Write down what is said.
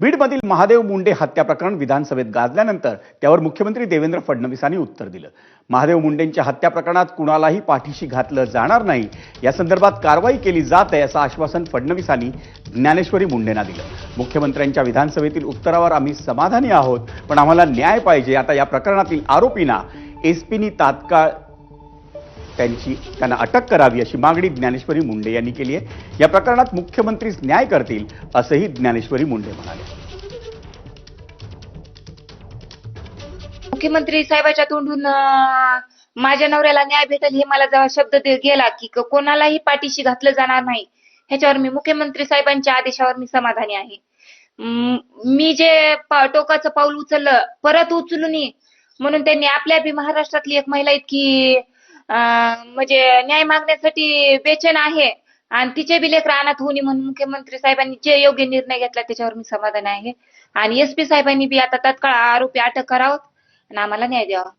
बीडमधील महादेव मुंडे हत्या प्रकरण विधानसभेत गाजल्यानंतर त्यावर मुख्यमंत्री देवेंद्र फडणवीसांनी उत्तर दिलं. महादेव मुंडेंच्या हत्या प्रकरणात कुणालाही पाठीशी घातलं जाणार नाही. या संदर्भात कारवाई केली जात आहे असं आश्वासन फडणवीसांनी ज्ञानेश्वरी मुंडेंना दिलं. मुख्यमंत्र्यांच्या विधानसभेतील उत्तरावर आम्ही समाधानी आहोत पण आम्हाला न्याय पाहिजे. आता या प्रकरणातील आरोपींना एसपीनी तात्काळ त्यांची त्यांना अटक करावी अशी मागणी ज्ञानेश्वरी मुंडे यांनी केली आहे. या प्रकरणात मुख्यमंत्रीच न्याय करतील असंही ज्ञानेश्वरी मुंडे म्हणाले. मुख्यमंत्री साहेबाच्या तोंडून माझ्या नवऱ्याला न्याय भेटेल हे मला जेव्हा शब्द गेला की कोणालाही पाठीशी घातलं जाणार नाही ह्याच्यावर मी मुख्यमंत्री साहेबांच्या आदेशावर मी समाधानी आहे. मी जे पा- टोकाचं पाऊल उचललं परत उचलून म्हणून त्यांनी आपल्या बी महाराष्ट्रातली एक महिला इतकी म्हणजे न्याय मागण्यासाठी बेचैन आहे. आणि तिचे बी लेकर अनाथ होणे म्हणून मुख्यमंत्री साहेबांनी जे योग्य निर्णय घेतला त्याच्यावर मी समाधान आहे. आणि एसपी साहेबांनी बी आता तत्काळ आरोपी अटक करावं. आणि आम्हाला न्याय द्यावा.